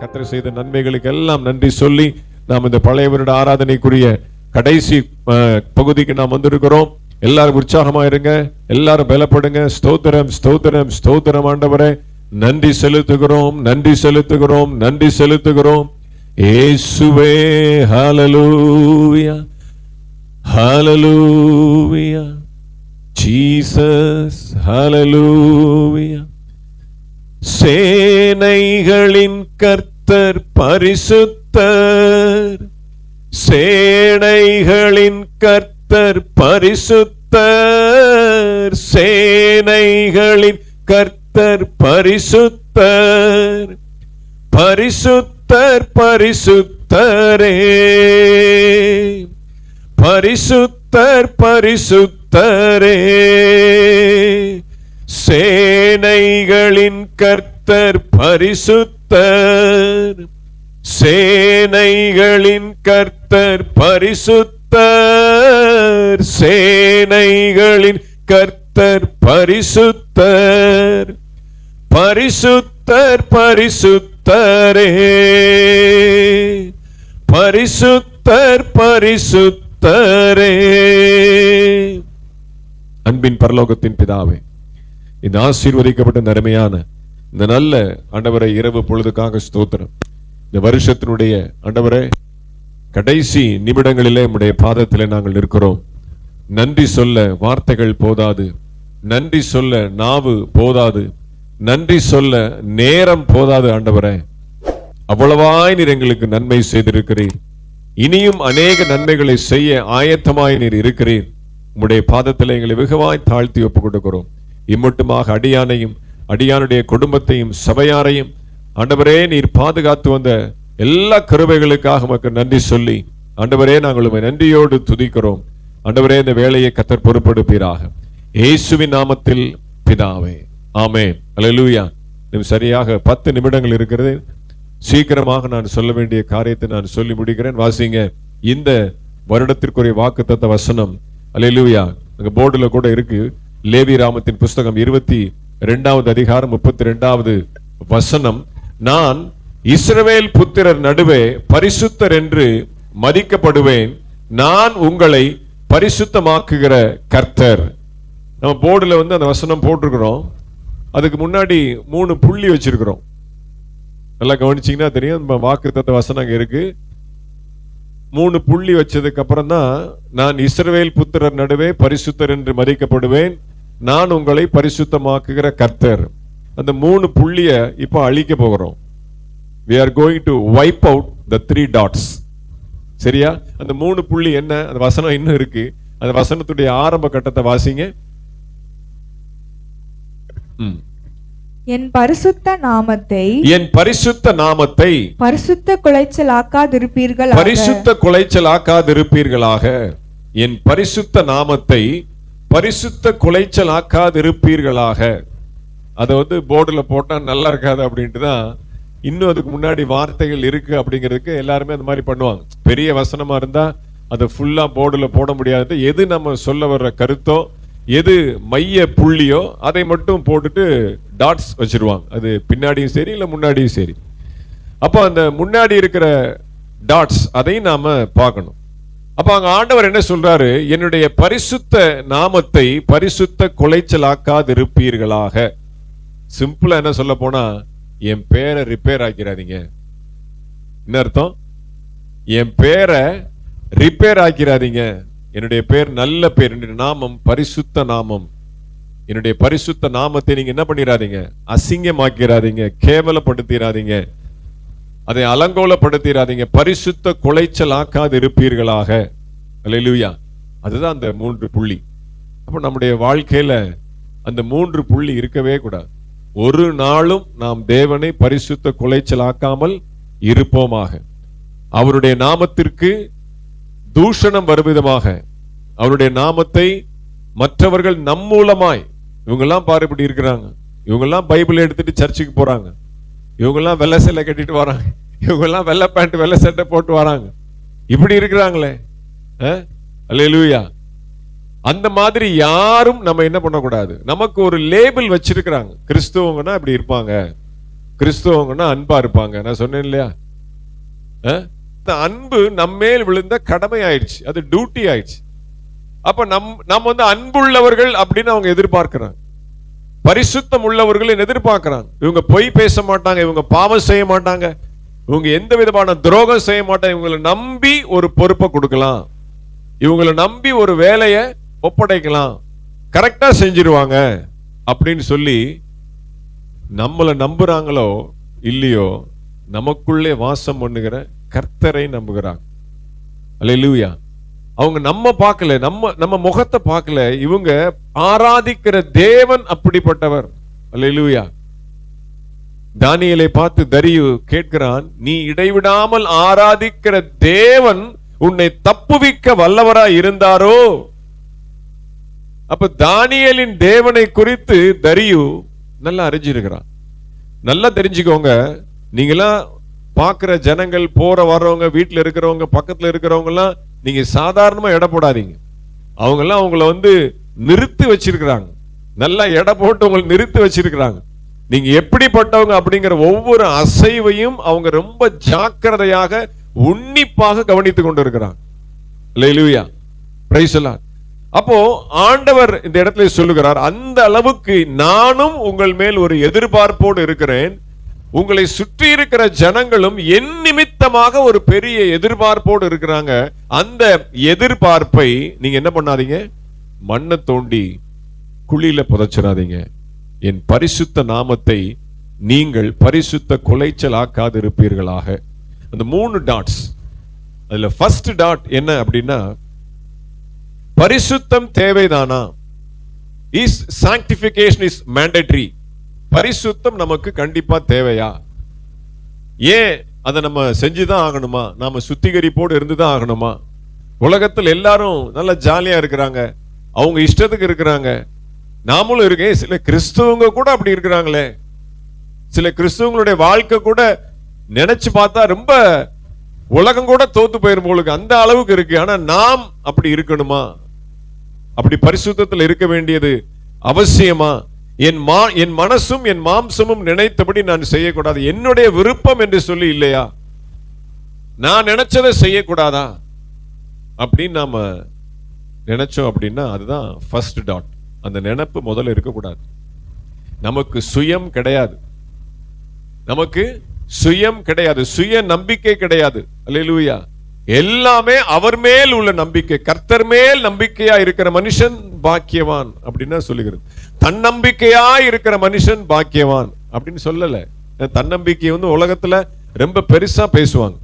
கத்திர செய்த நன்மைகளுக்கு எல்லாம் நன்றி சொல்லி நாம் இந்த பழைய வருட ஆராதனைக்குரிய கடைசி பகுதிக்கு நாம் வந்திருக்கிறோம். எல்லாரும் உற்சாகமா இருங்க. எல்லாரும் பலப்படுங்க. ஸ்தோத்திரம் ஸ்தோத்திரம் ஸ்தோத்திரம் ஆண்டவரே. நன்றி செலுத்துகிறோம் நன்றி செலுத்துகிறோம் நன்றி செலுத்துகிறோம். ஏசுவே ஹalleluya ஹalleluya ஜீசஸ் ஹalleluya. சேனைகளின் கர்த்தர் பரிசுத்தர். சேனைகளின் கர்த்தர் பரிசுத்தர். சேனைகளின் கர்த்தர் பரிசுத்தர். பரிசுத்தர் பரிசுத்தரே. பரிசுத்தர் பரிசுத்தரே. சேனைகளின் கர்த்தர் பரிசுத்தர். சேனைகளின் கர்த்தர் பரிசுத்தர். சேனைகளின் கர்த்தர் பரிசுத்தர். பரிசுத்தர் பரிசுத்தரே. பரிசுத்தர் பரிசுத்தரே. அன்பின் பரலோகத்தின் பிதாவே இந்த ஆசீர்வதிக்கப்பட்ட இந்த அருமையான இந்த நல்ல ஆண்டவரை இரவு பொழுதுக்காக ஸ்தோத்திரம். இந்த வருஷத்தினுடைய ஆண்டவரை கடைசி நிமிடங்களிலே நம்முடைய பாதத்திலே நாங்கள் நிற்கிறோம். நன்றி சொல்ல வார்த்தைகள் போதாது. நன்றி சொல்ல நாவு போதாது. நன்றி சொல்ல நேரம் போதாது ஆண்டவரே. அவ்வளவாய் நீர் எங்களுக்கு நன்மை செய்திருக்கிறீர். இனியும் அநேக நன்மைகளை செய்ய ஆயத்தமாய் நீர் இருக்கிறீர். உம்முடைய பாதத்தில் எங்களை வெகுவாய் தாழ்த்தி ஒப்புக் கொடுக்கிறோம் இம்மட்டுமாக அடியானையும் அடியானுடைய குடும்பத்தையும் சபையாரையும் ஆண்டவரே நீர் பாதுகாத்து வந்த எல்லா கருவைகளுக்காக உமக்கு நன்றி சொல்லி ஆண்டவரே நாங்கள் உண்மை நன்றியோடு துதிக்கிறோம். ஆண்டவரே இந்த வேலையை கத்தர் பொறுப்பெடுப்பீராக. இயேசுவின் நாமத்தில் பிதாவே. ஆமே அலலூயா இன்னும் சரியாக பத்து நிமிடங்கள் இருக்கிறது. சீக்கிரமாக நான் சொல்ல வேண்டிய காரியத்தை நான் சொல்லி முடிக்கிறேன். வாசிங்க. இந்த வருடத்திற்குரிய வாக்குத்தத்த வசனம். அல்லேலூயா அங்கே போர்டுல கூட இருக்கு. லேவி ராமத்தின் புஸ்தகம் இருபத்தி ரெண்டாவது அதிகாரம் முப்பத்தி ரெண்டாவது வசனம் நான் இஸ்ரவேல் புத்திரர் நடுவே பரிசுத்தர் என்று மதிக்கப்படுவேன். நான் உங்களை பரிசுத்தமாக்குகிற கர்த்தர். நம்ம போர்டில் வந்து அந்த வசனம் போட்டிருக்கிறோம். அதுக்கு முன்னாடி மூணு புள்ளி வச்சிருக்கிறோம். நல்லா கவனிச்சிங்கன்னா தெரியும். நம்ம வாக்குத்தத்த வசனம் அங்கே இருக்கு. மூணு புள்ளி வச்சதுக்கு அப்புறம் தான் நான் இஸ்ரவேல் புத்திரர் நடுவே பரிசுத்தர் என்று மதிக்கப்படுவேன். நான் உங்களை பரிசுத்தமாக்குகிற கர்த்தர். அந்த மூணு புள்ளிய இப்போ அழிக்க போகிறோம். We are going to wipe out the three dots. சரியா? அந்த மூணு புள்ளி என்ன? அந்த வசனம் இன்னும் இருக்கு. அந்த வசனத்துடைய ஆரம்ப கட்டத்தை வாசிங்க. என் பரிசுத்த நாமத்தை என் பரிசுத்த நாமத்தை பரிசுத்த குலைச்சலாக்காதிருப்பீர்கள் பரிசுத்த குலைச்சல் ஆக்காதிருப்பீர்களாக என் பரிசுத்த நாமத்தை பரிசுத்த குலைச்சல் ஆக்காதிருப்பீர்களாக. அதை வந்து போர்டில் போட்டால் நல்லா இருக்காது அப்படின்ட்டு தான் இன்னும் அதுக்கு முன்னாடி வார்த்தைகள் இருக்குது அப்படிங்கிறதுக்கு எல்லாருமே அந்த மாதிரி பண்ணுவாங்க. பெரிய வசனமாக இருந்தால் அதை ஃபுல்லாக போர்டில் போட முடியாது. எது நம்ம சொல்ல வர்ற கருத்தோ எது மைய புள்ளியோ அதை மட்டும் போட்டுட்டு டாட்ஸ் வச்சிருவாங்க. அது பின்னாடியும் சரி இல்லை முன்னாடியும் சரி. அப்போ அந்த முன்னாடி இருக்கிற டாட்ஸ் அதையும் நாம் பார்க்கணும். அப்போ அங்கே ஆண்டவர் என்ன சொல்றாரு? என்னுடைய பரிசுத்த நாமத்தை பரிசுத்த குலைச்சலாக்காதிருப்பீர்களாக. சிம்பிளா என்ன சொல்ல போனா என் பேரை ரிப்பேர் ஆக்கிறாதீங்க. என்ன அர்த்தம்? என் பேரை ரிப்பேர் ஆக்கிறாதீங்க. என்னுடைய பேர் நல்ல பேர் என்னுடைய நாமம் பரிசுத்த நாமம். என்னுடைய பரிசுத்த நாமத்தை நீங்க என்ன பண்ணிடாதீங்க அசிங்கமாக்கிறாதீங்க. கேவலப்படுத்திடாதீங்க அதை அலங்கோலப்படுத்திடாதீங்க பரிசுத்த குலைச்சல் ஆக்காது இருப்பீர்களாக அல்லேலூயா. அதுதான் அந்த மூன்று புள்ளி. அப்போ நம்முடைய வாழ்க்கையில அந்த மூன்று புள்ளி இருக்கவே கூடாது. ஒரு நாளும் நாம் தேவனை பரிசுத்த குலைச்சல் ஆக்காமல் இருப்போமாக. அவருடைய நாமத்திற்கு தூஷணம் வருவிதமாக அவருடைய நாமத்தை மற்றவர்கள் நம் மூலமாய் இவங்கெல்லாம் பாரு இப்படி இருக்கிறாங்க. இவங்கெல்லாம் பைபிள் எடுத்துட்டு சர்ச்சுக்கு போறாங்க. இவங்கெல்லாம் வெள்ளை சேலை கட்டிட்டு வராங்க. இவங்கெல்லாம் வெள்ளை பேண்ட் வெள்ளை சட்டை போட்டு வராங்க. இப்படி இருக்கிறாங்களே. அல்லா அந்த மாதிரி யாரும் நம்ம என்ன பண்ணக்கூடாது? நமக்கு ஒரு லேபிள் வச்சிருக்கிறாங்க. கிறிஸ்துவங்கன்னா இப்படி இருப்பாங்க. கிறிஸ்துவங்கன்னா அன்பா இருப்பாங்க. நான் சொன்னேன் இல்லையா? அன்பு நம்மேல் விழுந்த கடமை ஆயிடுச்சு அது டியூட்டி ஆயிடுச்சு. அப்ப நம் நம்ம வந்து அன்புள்ளவர்கள் அப்படின்னு அவங்க எதிர்பார்க்கிறாங்க. பரிசுத்தம் உள்ளவர்கள் எதிர்பார்க்கிறாங்க. இவங்க பொய் பேச மாட்டாங்க இவங்க பாவம் செய்ய மாட்டாங்க இவங்க எந்த விதமான துரோகம் செய்ய மாட்டாங்க இவங்களை நம்பி ஒரு பொறுப்பை கொடுக்கலாம். இவங்களை நம்பி ஒரு வேலையை ஒப்படைக்கலாம். கரெக்டாக செஞ்சிருவாங்க அப்படின்னு சொல்லி நம்மளை நம்புகிறாங்களோ இல்லையோ நமக்குள்ளே வாசம் பண்ணுகிற கர்த்தரை நம்புகிறாங்க அல்லேலூயா அவங்க நம்ம பார்க்கல நம்ம நம்ம முகத்தை பார்க்கல. இவங்க ஆராதிக்கிற தேவன் அப்படிப்பட்டவர். அல்லா தானியலை பார்த்து தரியு கேட்கிறான் நீ இடைவிடாமல் ஆராதிக்கிற தேவன் உன்னை தப்புவிக்க வல்லவரா இருந்தாரோ? அப்ப தானியலின் தேவனை குறித்து தரியு நல்லா அறிஞ்சிருக்கிறான். நல்லா தெரிஞ்சுக்கோங்க நீங்களாம் பார்க்குற ஜனங்கள் போற வர்றவங்க வீட்டுல இருக்கிறவங்க பக்கத்துல இருக்கிறவங்க நீங்கள் சாதாரணமாக எடை போடாதீங்க. அவங்கெல்லாம் அவங்கள வந்து நிறுத்தி வச்சிருக்கிறாங்க. நல்லா எடை போட்டு உங்களை நிறுத்தி வச்சிருக்கிறாங்க. நீங்கள் எப்படிப்பட்டவங்க அப்படிங்கிற ஒவ்வொரு அசைவையும் அவங்க ரொம்ப ஜாக்கிரதையாக உன்னிப்பாக கவனித்து கொண்டு இருக்கிறாங்க பிரைஸ் எல்லாம் அப்போ ஆண்டவர் இந்த இடத்துல சொல்லுகிறார் அந்த அளவுக்கு நானும் உங்கள் மேல் ஒரு எதிர்பார்ப்போடு இருக்கிறேன். உங்களை சுற்றி இருக்கிற ஜனங்களும் என் நிமித்தமாக ஒரு பெரிய எதிர்பார்ப்போடு இருக்கிறாங்க. அந்த எதிர்பார்ப்பை நீங்க என்ன பண்ணாதீங்க? மண்ணை தோண்டி குழியில புதைச்சிடாதீங்க. என் பரிசுத்த நாமத்தை நீங்கள் பரிசுத்த குலைச்சல் ஆக்காதிருப்பீர்களாக. அந்த மூணு டாட்ஸ் அதுல ஃபர்ஸ்ட் டாட் என்ன அப்படின்னா பரிசுத்தம் தேவைதானா? இஸ் சாங்டிபிகேஷன் இஸ் மேண்டட்ரி பரிசுத்தம் நமக்கு கண்டிப்பா தேவையா? ஏன் அதை நம்ம செஞ்சுதான் ஆகணுமா? நாம சுத்திகரிப்போடு இருந்துதான் ஆகணுமா? உலகத்தில் எல்லாரும் நல்ல ஜாலியா இருக்கிறாங்க. அவங்க இஷ்டத்துக்கு இருக்கிறாங்க. நாமளும் இருக்கேன் சில கிறிஸ்துவங்க கூட அப்படி இருக்கிறாங்களே. சில கிறிஸ்துவங்களுடைய வாழ்க்கை கூட நினைச்சு பார்த்தா ரொம்ப உலகம் கூட தோத்து போயிரும் போலுக்கு அந்த அளவுக்கு இருக்கு. ஆனா நாம் அப்படி இருக்கணுமா? அப்படி பரிசுத்தத்தில் இருக்க வேண்டியது அவசியமா? என் மா என் மனசும் என் மாம்சமும் நினைத்தபடி நான் செய்யக்கூடாது. என்னுடைய விருப்பம் என்று சொல்லி இல்லையா? நான் நினைச்சதை செய்யக்கூடாதா? அப்படின்னு நாம் நினைச்சோம் அப்படின்னா அதுதான் ஃபர்ஸ்ட் டாட் அந்த நினைப்பு முதல்ல இருக்கக்கூடாது. நமக்கு சுயம் கிடையாது. நமக்கு சுயம் கிடையாது. சுய நம்பிக்கை கிடையாது. அல்லேலூயா. எல்லாமே அவர் மேல் உள்ள நம்பிக்கை. கர்த்தர் மேல் நம்பிக்கையா இருக்கிற மனுஷன் பாக்கியவான் அப்படின்னு சொல்லுகிறது. தன்னம்பிக்கையா இருக்கிற மனுஷன் பாக்கியவான் அப்படின்னு சொல்லல. தன்னம்பிக்கை வந்து உலகத்துல ரொம்ப பெருசா பேசுவாங்க.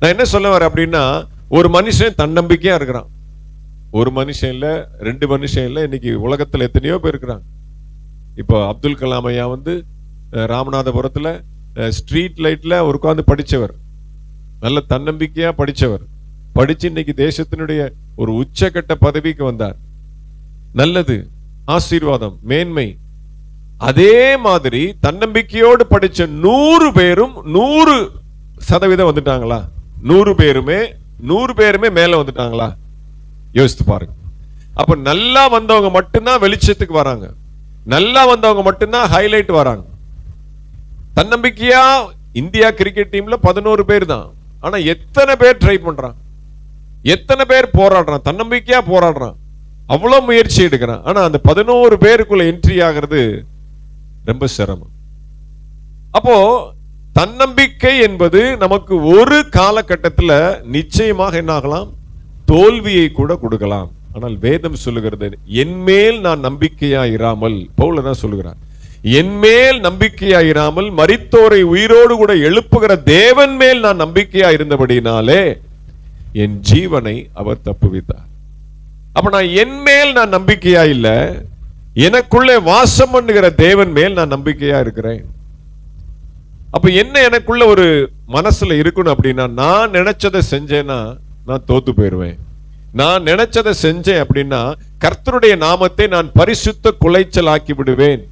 நான் என்ன சொல்ல வரேன் அப்படின்னா ஒரு மனுஷன் தன்னம்பிக்கையா இருக்கிறான். ஒரு மனுஷன் இல்லை ரெண்டு மனுஷன் இல்லை இன்னைக்கு உலகத்துல எத்தனையோ பேர் இருக்கிறாங்க. இப்போ அப்துல் கலாம் ஐயா வந்து ராமநாதபுரத்தில் ராமநாதபுரத்துல ஸ்ட்ரீட் லைட்ல உட்கார்ந்து படிச்சவர். நல்ல தன்னம்பிக்கையா படிச்சவர். படிச்சு இன்னைக்கு தேசத்தினுடைய ஒரு உச்சக்கட்ட பதவிக்கு வந்தார். நல்லது ஆசீர்வாதம் மேன்மை. அதே மாதிரி தன்னம்பிக்கையோடு படிச்ச நூறு பேரும் நூறு சதவீதம் வந்துட்டாங்களா? நூறு பேருமே நூறு பேருமே மேல வந்துட்டாங்களா? யோசித்து பாருங்க. அப்ப நல்லா வந்தவங்க மட்டும்தான் வெளிச்சத்துக்கு வராங்க. நல்லா வந்தவங்க மட்டும்தான் ஹைலைட் வராங்க. தன்னம்பிக்கையா இந்தியா கிரிக்கெட் டீம்ல பதினோரு பேர் தான். ஆனா எத்தனை பேர் ட்ரை பண்றான்? எத்தனை பேர் போராடுறான்? தன்னம்பிக்கையா போராடுறான். அவ்வளோ முயற்சி எடுக்கிறான். ஆனால் அந்த பதினோரு பேருக்குள்ள என்ட்ரி ஆகிறது ரொம்ப சிரமம். அப்போ தன்னம்பிக்கை என்பது நமக்கு ஒரு காலகட்டத்தில் நிச்சயமாக என்ன ஆகலாம்? தோல்வியை கூட கொடுக்கலாம். ஆனால் வேதம் சொல்லுகிறது என்மேல் நான் நம்பிக்கையா இராமல் பவுல தான் சொல்லுகிறார் என்மேல் நம்பிக்கையா இராமல் மரித்தோரை உயிரோடு கூட எழுப்புகிற தேவன் மேல் நான் நம்பிக்கையா இருந்தபடினாலே என் ஜீவனை அவர் தப்புவித்தார். அப்போ நான் என் மேல் நான் நம்பிக்கையா இல்லை எனக்குள்ளே வாசம் பண்ணுகிற தேவன் மேல் நான் நம்பிக்கையா இருக்கிறேன். அப்போ என்ன எனக்குள்ள ஒரு மனசுல இருக்கணும் அப்படின்னா நான் நினைச்சதை செஞ்சேன்னா நான் தோத்து போயிடுவேன் நான் நினைச்சதை செஞ்சேன் அப்படின்னா கர்த்தருடைய நாமத்தை நான் பரிசுத்த குலைச்சல் ஆக்கி விடுவேன்.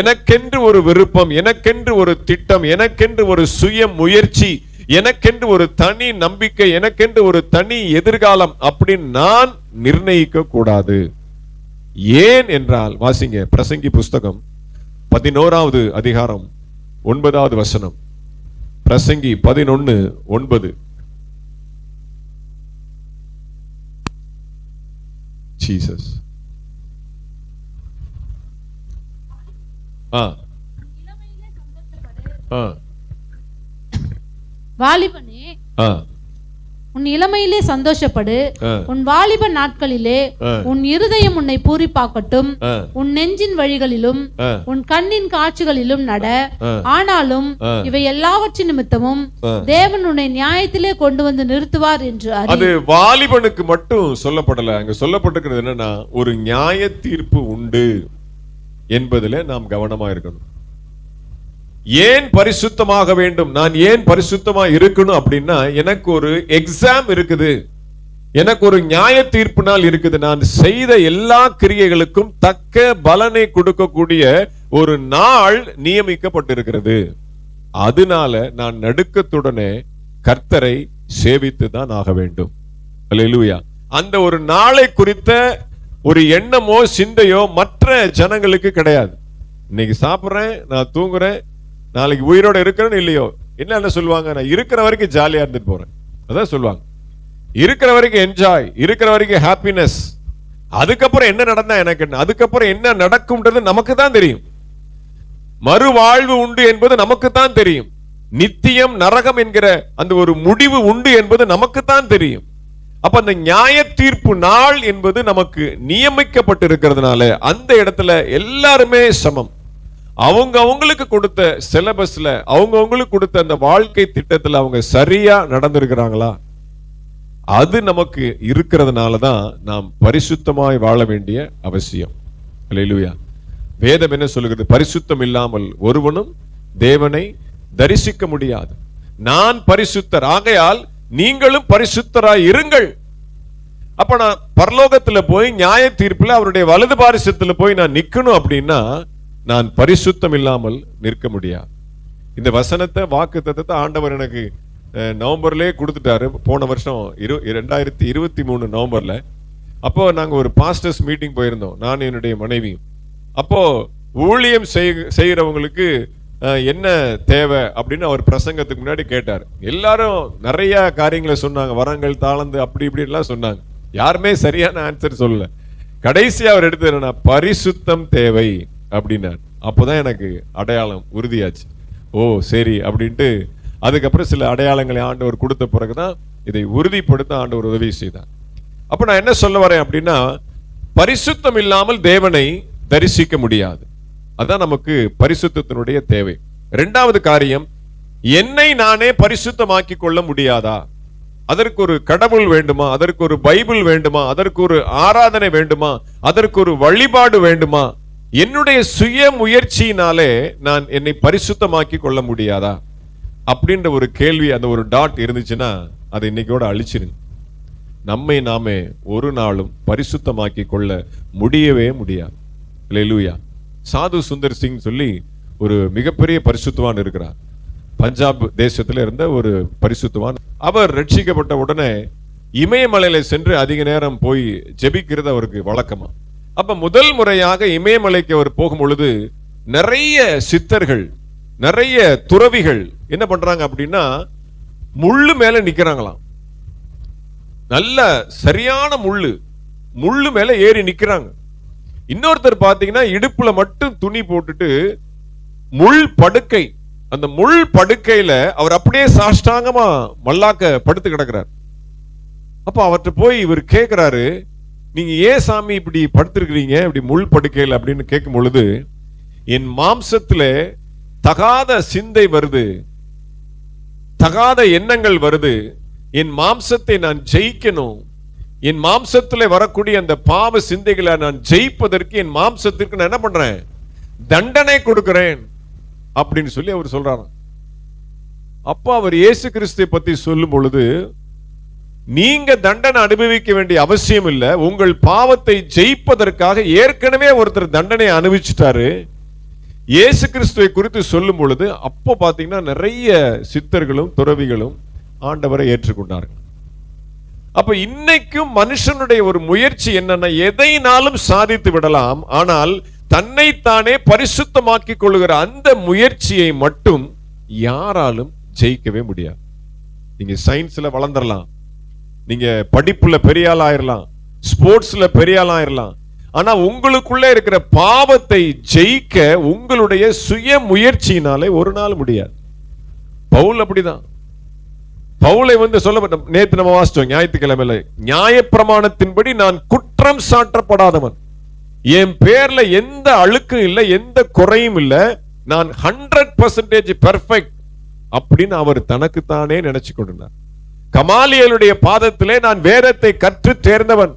எனக்கென்று ஒரு விருப்பம் எனக்கென்று ஒரு திட்டம் எனக்கென்று ஒரு சுய முயற்சி எனக்கென்று ஒரு தனி நம்பிக்கை எனக்கென்று ஒரு தனி எதிர்காலம் அப்படின்னு நான் நிர்ணயிக்க கூடாது ஏன் என்றால் வாசிங்க பிரசங்கி புஸ்தகம் பதினோராவது அதிகாரம் ஒன்பதாவது வசனம். பிரசங்கி பதினொன்னு ஒன்பது. ஜீசஸ் ஆ. ஆ. வாலிபனே ஆ. உன் இளமையிலே சந்தோஷப்படு. உன் வாலிப நாட்களிலே. உன் இருதயம் உன்னை பூரிப்பாக்கட்டும். உன் நெஞ்சின் வழிகளிலும். உன் கண்ணின் காட்சிகளிலும் நட. ஆனாலும். இவை எல்லாவற்றின் நிமித்தமும். தேவன் உன்னை நியாயத்திலே கொண்டு வந்து நிறுத்துவார் என்று அது வாலிபனுக்கு மட்டும் சொல்லப்படல அங்க சொல்லப்பட்டிருக்கிறது என்னன்னா ஒரு நியாய தீர்ப்பு உண்டு என்பதிலே நாம் கவனமா இருக்கணும் ஏன் பரிசுத்தமாக வேண்டும்? நான் ஏன் பரிசுத்தமா இருக்கணும் அப்படின்னா எனக்கு ஒரு எக்ஸாம் இருக்குது. எனக்கு ஒரு நியாய தீர்ப்பு நாள் இருக்குது. நான் செய்த எல்லா கிரியைகளுக்கும் தக்க பலனை கொடுக்கக்கூடிய ஒரு நாள் நியமிக்கப்பட்டிருக்கிறது. அதனால நான் நடுக்கத்துடனே கர்த்தரை சேவித்து தான் ஆக வேண்டும். அல்லேலூயா அந்த ஒரு நாளை குறித்த ஒரு எண்ணமோ சிந்தையோ மற்ற ஜனங்களுக்கு கிடையாது. இன்னைக்கு சாப்பிடுறேன் நான் தூங்குறேன் நாளைக்கு உயிரோட இருக்கிறேன்னு இல்லையோ? என்ன சொல்லுவாங்க? நான் இருக்கிற வரைக்கும் ஜாலியா இருந்துட்டு போறேன். அதான் சொல்லுவாங்க. இருக்கிற வரைக்கும் என்ஜாய் இருக்கிற வரைக்கும் ஹாப்பினஸ் அதுக்கப்புறம் என்ன நடந்தா எனக்கு என்ன? அதுக்கப்புறம் என்ன நடக்கும்ன்றது நமக்கு தான் தெரியும். மறுவாழ்வு உண்டு என்பது நமக்கு தான் தெரியும். நித்தியம் நரகம் என்கிற அந்த ஒரு முடிவு உண்டு என்பது நமக்கு தான் தெரியும். அப்ப அந்த நியாய தீர்ப்பு நாள் என்பது நமக்கு நியமிக்கப்பட்டிருக்கிறதுனால அந்த இடத்துல எல்லாருமே சமம். அவங்க அவங்களுக்கு கொடுத்த சிலபஸ்ல அவங்க அவங்களுக்கு கொடுத்த அந்த வாழ்க்கை திட்டத்தில் அவங்க சரியா நடந்திருக்கிறாங்களா? அது நமக்கு இருக்கிறதுனால தான் நாம் பரிசுத்தமாய் வாழ வேண்டிய அவசியம். இல்லையா வேதம் என்ன சொல்லுகிறது? பரிசுத்தம் இல்லாமல் ஒருவனும் தேவனை தரிசிக்க முடியாது. நான் பரிசுத்தர். ஆகையால் நீங்களும் பரிசுத்தராய் இருங்கள். அப்ப நான் பரலோகத்துல போய் நியாய தீர்ப்புல அவருடைய வலது பாரிசத்துல போய் நான் நிக்கணும் அப்படின்னா நான் பரிசுத்தம் இல்லாமல் நிற்க முடியாது. இந்த வசனத்தை வாக்கு தத்தத்தை ஆண்டவர் எனக்கு நவம்பர்லேயே கொடுத்துட்டாரு. போன வருஷம் இரு ரெண்டாயிரத்தி இருபத்தி மூணு நவம்பர்ல. அப்போ நாங்கள் ஒரு பாஸ்டர்ஸ் மீட்டிங் போயிருந்தோம். நான் என்னுடைய மனைவியும். அப்போ ஊழியம் செய்- செய்கிறவங்களுக்கு என்ன தேவை அப்படின்னு அவர் பிரசங்கத்துக்கு முன்னாடி கேட்டார். எல்லாரும் நிறைய காரியங்களை சொன்னாங்க. வரங்கள் தாளந்து அப்படி இப்படின்லாம் சொன்னாங்க. யாருமே சரியான ஆன்சர் சொல்லல. கடைசி அவர் எடுத்து என்னன்னா பரிசுத்தம் தேவை. அப்படின்னார். அப்போ தான் எனக்கு அடையாளம் உறுதியாச்சு. ஓ சரி அப்படின்ட்டு அதுக்கப்புறம் சில அடையாளங்களை ஆண்டவர் கொடுத்த பிறகு தான் இதை உறுதிப்படுத்த ஆண்டவர் உதவி செய்தார். அப்போ நான் என்ன சொல்ல வரேன் அப்படின்னா பரிசுத்தம் இல்லாமல் தேவனை தரிசிக்க முடியாது. அதுதான் நமக்கு பரிசுத்தத்தினுடைய தேவை. ரெண்டாவது காரியம் என்னை நானே பரிசுத்தமாக்கி கொள்ள முடியாதா? அதற்கு ஒரு கடவுள் வேண்டுமா? அதற்கு ஒரு பைபிள் வேண்டுமா? அதற்கு ஒரு ஆராதனை வேண்டுமா? அதற்கு ஒரு வழிபாடு வேண்டுமா? என்னுடைய சுய முயற்சியினாலே நான் என்னை பரிசுத்தமாக்கி கொள்ள முடியாதா? அப்படின்ற ஒரு கேள்வி அந்த ஒரு டாட் இருந்துச்சுன்னா அதை இன்னைக்கோட அழிச்சிருங்க நம்மை நாமே ஒரு நாளும் பரிசுத்தமாக்கி கொள்ள முடியவே முடியாது. லெலுயா சாது சுந்தர் சிங் சொல்லி ஒரு மிகப்பெரிய பரிசுத்துவான் இருக்கிறார். பஞ்சாப் தேசத்துல இருந்த ஒரு பரிசுத்துவான். அவர் ரட்சிக்கப்பட்ட உடனே இமயமலையில சென்று அதிக நேரம் போய் ஜெபிக்கிறது அவருக்கு வழக்கமா? அப்ப முதல் முறையாக இமயமலைக்கு அவர் போகும் பொழுது நிறைய சித்தர்கள் நிறைய துறவிகள் என்ன பண்றாங்க அப்படின்னா முள்ளு மேல நிக்கிறாங்களாம். நல்ல சரியான முள்ளு முள்ளு மேல ஏறி நிக்கிறாங்க. இன்னொருத்தர் பாத்தீங்கன்னா இடுப்புல மட்டும் துணி போட்டுட்டு முள் படுக்கை அந்த முள் படுக்கையில அவர் அப்படியே சாஷ்டாங்கமா மல்லாக்க படுத்து கிடக்கிறார். அப்ப அவர்கிட்ட போய் இவர் கேட்கிறாரு நீங்க ஏன் சாமி இப்படி படுத்திருக்கிறீங்க? இப்படி முள் படுக்கையில் அப்படின்னு கேட்கும் பொழுது என் மாம்சத்துல தகாத சிந்தை வருது. தகாத எண்ணங்கள் வருது. என் மாம்சத்தை நான் ஜெயிக்கணும். என் மாம்சத்துல வரக்கூடிய அந்த பாவ சிந்தைகளை நான் ஜெயிப்பதற்கு என் மாம்சத்திற்கு நான் என்ன பண்றேன்? தண்டனை கொடுக்கிறேன். அப்படின்னு சொல்லி அவர் சொல்றாராம். அப்போ அவர் இயேசு கிறிஸ்துவை பத்தி சொல்லும் பொழுது நீங்க தண்டனை அனுபவிக்க வேண்டிய அவசியம் இல்லை. உங்கள் பாவத்தை ஜெயிப்பதற்காக ஏற்கனவே ஒருத்தர் தண்டனை அனுபவிச்சிட்டாரு. இயேசு கிறிஸ்துவை குறித்து சொல்லும் பொழுது அப்போ பார்த்தீங்கன்னா நிறைய சித்தர்களும் துறவிகளும் ஆண்டவரை ஏற்றுக்கொண்டார்கள். அப்ப இன்னைக்கும் மனுஷனுடைய ஒரு முயற்சி என்னன்னா எதைனாலும் சாதித்து விடலாம். ஆனால் தன்னைத்தானே பரிசுத்தமாக்கிக் கொள்ளுகிற அந்த முயற்சியை மட்டும் யாராலும் ஜெயிக்கவே முடியாது. நீங்க சயின்ஸ்ல வளர்ந்துடலாம். நீங்க படிப்புல பெரிய ஆள் ஆயிரலாம். ஸ்போர்ட்ஸ்ல பெரிய ஆள் ஆயிரலாம். ஆனா உங்களுக்குள்ள இருக்கிற பாவத்தை ஜெயிக்க உங்களுடைய சுய முயற்சியினாலே ஒரு நாள் முடியாது. பவுல் அப்படிதான். பவுலை வந்து சொல்ல நேத்து நம்ம வாசிச்சோம் ஞாயிற்றுக்கிழமையில நியாயப்பிரமாணத்தின்படி நான் குற்றம் சாட்டப்படாதவன் என் பேர்ல எந்த அழுக்கும் இல்லை எந்த குறையும் இல்லை. நான் ஹண்ட்ரட் பர்சன்டேஜ் பெர்ஃபெக்ட் அப்படின்னு அவர் தனக்குத்தானே நினைச்சு கொண்டிருந்தார். கமாலியலுடைய பாதத்திலே நான் வேதத்தை கற்று தேர்ந்தவன்.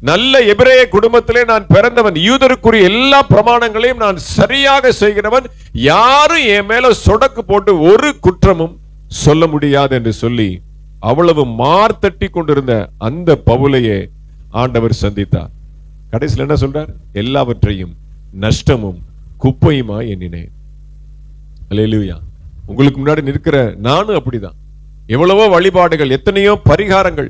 நல்ல எபிரேய குடும்பத்திலே நான் பிறந்தவன். யூதருக்குரிய எல்லா பிரமாணங்களையும் நான் சரியாக செய்கிறவன். யாரும் என் மேல சொடக்கு போட்டு ஒரு குற்றமும் சொல்ல முடியாது என்று சொல்லி அவ்வளவு மார்த்தட்டி கொண்டிருந்த அந்த பவுலையே ஆண்டவர் சந்தித்தார். கடைசியில் என்ன சொல்றார்? எல்லாவற்றையும் நஷ்டமும் குப்பையுமா எண்ணினேன். அல்லேலூயா உங்களுக்கு முன்னாடி நிற்கிற நானும் அப்படிதான். எவ்வளவோ வழிபாடுகள் எத்தனையோ பரிகாரங்கள்.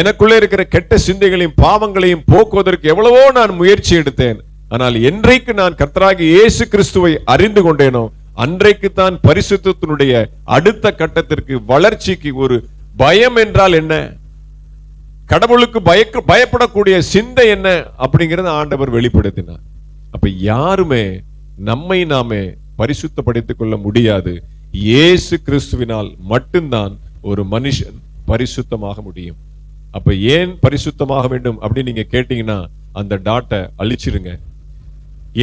எனக்குள்ளே இருக்கிற கெட்ட சிந்தைகளையும் பாவங்களையும் போக்குவதற்கு எவ்வளவோ நான் முயற்சி எடுத்தேன். ஆனால் என்றைக்கு நான் கர்த்தராகி இயேசு கிறிஸ்துவை அறிந்து கொண்டேனோ அன்றைக்கு தான் பரிசுத்தத்தினுடைய அடுத்த கட்டத்திற்கு வளர்ச்சிக்கு ஒரு பயம் என்றால் என்ன? கடவுளுக்கு பயக்க பயப்படக்கூடிய சிந்தை என்ன? அப்படிங்கறத ஆண்டவர் வெளிப்படுத்தினார். அப்ப யாருமே நம்மை நாமே பரிசுத்தப்படுத்திக் கொள்ள முடியாது. இயேசு கிறிஸ்துவினால் மட்டும்தான் ஒரு மனுஷன் பரிசுத்தமாக முடியும். அப்ப ஏன் பரிசுத்தமாக வேண்டும் அப்படின்னு நீங்க கேட்டீங்கன்னா அந்த டாட்டை அழிச்சிருங்க.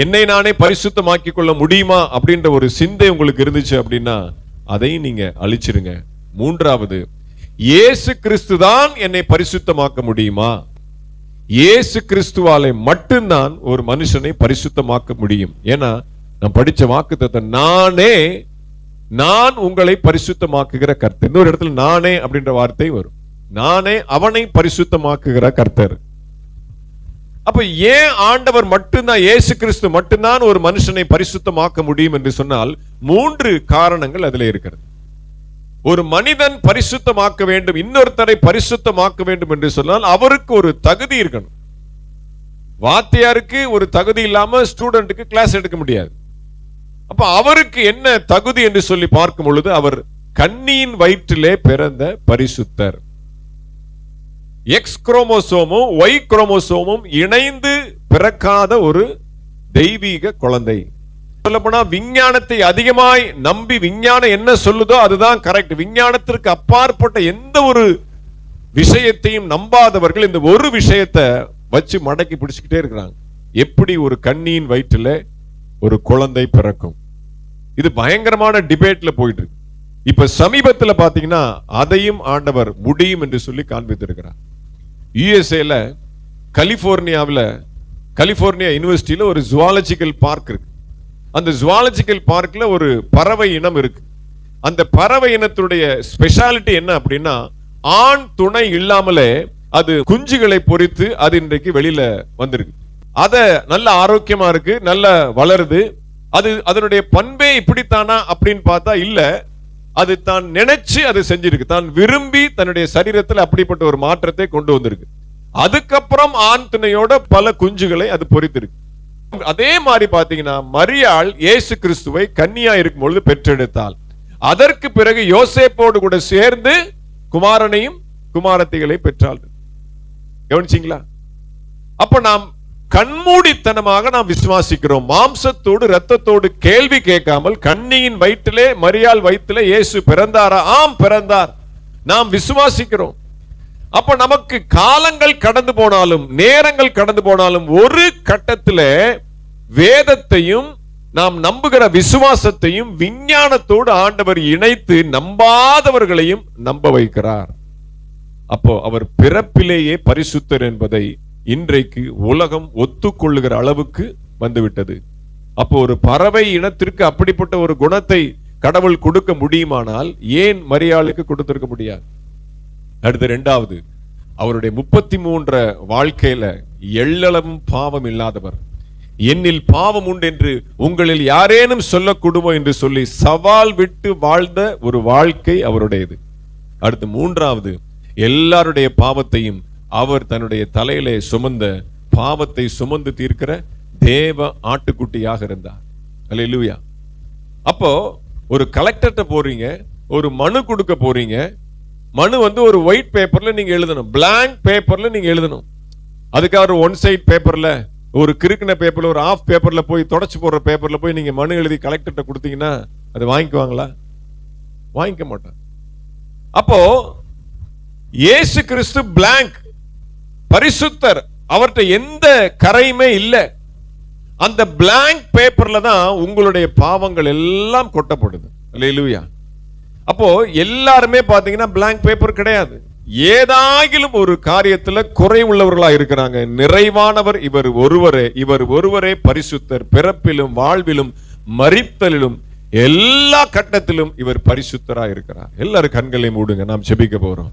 என்னை நானே பரிசுத்தமாக்கி கொள்ள முடியுமா அப்படின்ற ஒரு சிந்தை உங்களுக்கு இருந்துச்சு அப்படின்னா அதையும் நீங்க அழிச்சிருங்க. மூன்றாவது இயேசு கிறிஸ்து தான் என்னை பரிசுத்தமாக்க முடியுமா? இயேசு கிறிஸ்துவாலே மட்டும்தான் ஒரு மனுஷனை பரிசுத்தமாக்க முடியும். ஏன்னா நான் படிச்ச வாக்குத்தத்தை நானே நான் உங்களை பரிசுத்தமாக்குகிற கர்த்தர். இன்னொரு இடத்துல நானே அப்படின்ற வார்த்தை வரும். நானே அவனை பரிசுத்தமாக்குகிற கர்த்தர். அப்ப ஏன் ஆண்டவர் மட்டும்தான் இயேசு கிறிஸ்து மட்டும்தான் ஒரு மனுஷனை பரிசுத்தமாக்க முடியும் என்று சொன்னால் மூன்று காரணங்கள் அதுல இருக்கிறது. ஒரு மனிதன் பரிசுத்தமாக்க வேண்டும் இன்னொருத்தரை பரிசுத்தமாக்க வேண்டும் என்று சொன்னால் அவருக்கு ஒரு தகுதி இருக்கணும். வாத்தியாருக்கு ஒரு தகுதி இல்லாம ஸ்டூடெண்ட்டுக்கு கிளாஸ் எடுக்க முடியாது. அப்ப அவருக்கு என்ன தகுதி என்று சொல்லி பார்க்கும் பொழுது அவர் கண்ணியின் வயிற்றிலே பிறந்த பரிசுத்தர். எக்ஸ் குரோமோசோமும் ஒய் குரோமோசோமும் இணைந்து பிறக்காத ஒரு தெய்வீக குழந்தை. சொல்லப்போனா விஞ்ஞானத்தை அதிகமாய் நம்பி விஞ்ஞானம் என்ன சொல்லுதோ அதுதான் கரெக்ட் விஞ்ஞானத்திற்கு அப்பாற்பட்ட எந்த ஒரு விஷயத்தையும் நம்பாதவர்கள் இந்த ஒரு விஷயத்தை வச்சு மடக்கி பிடிச்சுக்கிட்டே இருக்கிறாங்க. எப்படி ஒரு கண்ணியின் வயிற்றில் ஒரு குழந்தை பிறக்கும். இது பயங்கரமான டிபேட்ல போயிட்டு இருக்கு இப்ப சமீபத்துல பாத்தீங்கன்னா அதையும் ஆண்டவர் முடியும் என்று சொல்லி காண்பித்திருக்கிறார். யுஎஸ்ஏல கலிபோர்னியாவில் கலிபோர்னியா யூனிவர்சிட்டியில் ஒரு ஜுவாலஜிக்கல் பார்க் இருக்கு. அந்த ஜுவாலஜிக்கல் பார்க்கில் ஒரு பறவை இனம் இருக்கு. அந்த பறவை இனத்துடைய ஸ்பெஷாலிட்டி என்ன அப்படின்னா ஆண் துணை இல்லாமலே அது குஞ்சுகளை பொறித்து அது இன்றைக்கு வெளியில வந்திருக்கு. அதை நல்ல ஆரோக்கியமா இருக்கு நல்ல வளருது. அது அதனுடைய பண்பே இப்படித்தானா அப்படின்னு பார்த்தா இல்ல. அது தான் நினைச்சு அது செஞ்சிருக்கு. தான் விரும்பி தன்னுடைய சரீரத்தில் அப்படிப்பட்ட ஒரு மாற்றத்தை கொண்டு வந்திருக்கு. அதுக்கப்புறம் ஆண் துணையோட பல குஞ்சுகளை அது பொறித்திருக்கு. அதே மாதிரி பாத்தீங்கன்னா மரியாள் இயேசு கிறிஸ்துவை கன்னியா இருக்கும் பொழுது பெற்றெடுத்தாள். அதற்கு பிறகு யோசேப்போடு கூட சேர்ந்து குமாரனையும் குமாரத்திகளை பெற்றாள். கவனிச்சிங்களா? அப்ப நாம் கண்மூடித்தனமாக நாம் விசுவாசிக்கிறோம். மாம்சத்தோடு ரத்தத்தோடு கேள்வி கேட்காமல் கண்ணியின் வயிற்றிலே மரியாள் வயிற்றிலே இயேசு பிறந்தாரா? ஆம் பிறந்தார். நாம் விசுவாசிக்கிறோம். அப்ப நமக்கு காலங்கள் கடந்து போனாலும் நேரங்கள் கடந்து போனாலும் ஒரு கட்டத்தில் வேதத்தையும் நாம் நம்புகிற விசுவாசத்தையும் விஞ்ஞானத்தோடு ஆண்டவர் இணைத்து நம்பாதவர்களையும் நம்ப வைக்கிறார். அப்போ அவர் பிறப்பிலேயே பரிசுத்தர் என்பதை இன்றைக்கு உலகம் ஒத்துக்கொள்ளுகிற அளவுக்கு வந்துவிட்டது. அப்போ ஒரு பறவை இனத்திற்கு அப்படிப்பட்ட ஒரு குணத்தை கடவுள் கொடுக்க முடியுமானால் ஏன் மரியாளுக்கு கொடுத்திருக்க முடியாது? அடுத்து ரெண்டாவது அவருடைய முப்பத்தி மூன்ற வாழ்க்கையில எள்ளளவும் பாவம் இல்லாதவர். என்னில் பாவம் உண்டு என்று உங்களில் யாரேனும் சொல்லக்கூடுமோ என்று சொல்லி சவால் விட்டு வாழ்ந்த ஒரு வாழ்க்கை அவருடையது. அடுத்து மூன்றாவது எல்லாருடைய பாவத்தையும் அவர் தன்னுடைய தலையிலே சுமந்த பாவத்தை சுமந்து தீர்க்கிற தேவ ஆட்டுக்குட்டியாக இருந்தார். அல்லேலூயா அப்போ ஒரு கலெக்டர்கிட்ட போறீங்க ஒரு மனு கொடுக்க போறீங்க மனு வந்து ஒரு ஒயிட் பேப்பர்ல நீங்க எழுதணும். பிளாங்க் பேப்பர்ல நீங்க எழுதணும். அதுக்காக ஒரு ஒன் சைட் பேப்பர்ல ஒரு கிறுக்கின பேப்பர்ல ஒரு ஆஃப் பேப்பர்ல போய் தொடச்சு போடுற பேப்பர்ல போய் நீங்க மனு எழுதி கலெக்டர்கிட்ட கொடுத்தீங்கன்னா அது வாங்கிக்குவாங்களா? வாங்கிக்க மாட்டாங்க அப்போ இயேசு கிறிஸ்து பிளாங்க் பரிசுத்தர் அவர்கிட்ட எந்த கரையுமே இல்லை. அந்த பிளாங்க் பேப்பர்ல தான் உங்களுடைய பாவங்கள் எல்லாம் கொட்டப்படுது. இல்லையா அப்போ எல்லாருமே பாத்தீங்கன்னா பிளாங்க் பேப்பர் கிடையாது. ஏதாகிலும் ஒரு காரியத்துல குறை உள்ளவர்களா இருக்கிறாங்க. நிறைவானவர் இவர் ஒருவரே இவர் ஒருவரே பரிசுத்தர். பிறப்பிலும் வாழ்விலும் மறித்தலிலும் எல்லா கட்டத்திலும் இவர் பரிசுத்தரா இருக்கிறார் எல்லாரும் கண்களை மூடுங்க நாம் செபிக்க போறோம்.